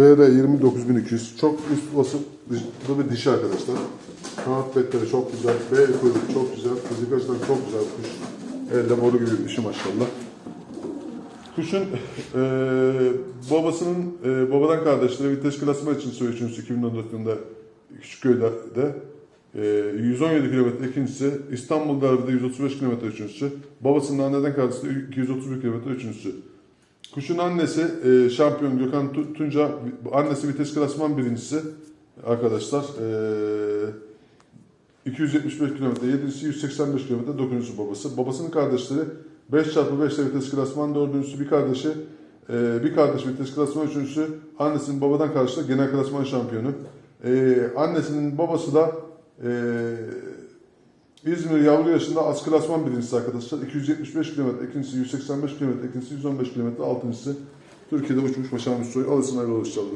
TR 29200. Çok üst dışında bir dişi arkadaşlar. Kanat betleri çok güzel. B kuyruk çok güzel. Fizik açıdan çok güzel kuş. Elde boru gibi bir dişi maşallah. Kuşun eee babasının eee, babadan kardeşleri vites klasman için soy üçüncüsü 2014 yılında Küçükköy'de de eee, 117 kilometre ikincisi, İstanbul Derbi'de 135 kilometre üçüncüsü, babasının anneden kardeşleri 231 kilometre üçüncüsü. Kuşun annesi eee, şampiyon Gökhan Tu- Tunca, annesi vites klasman birincisi arkadaşlar. Eee 275 kilometre, yedincisi 185 kilometre, dokuzuncusu babası. Babasının kardeşleri 5 çarpı 5 vites klasman dördüncüsü bir kardeşi, e, bir kardeş vites klasman üçüncüsü, annesinin babadan kardeşi de genel klasman şampiyonu. E, annesinin babası da e, İzmir yavru yaşında az klasman birincisi arkadaşlar. 275 kilometre, ikincisi 185 kilometre, ikincisi 115 kilometre, altıncısı Türkiye'de uçmuş başarmış soy. Alırsın hayırlı.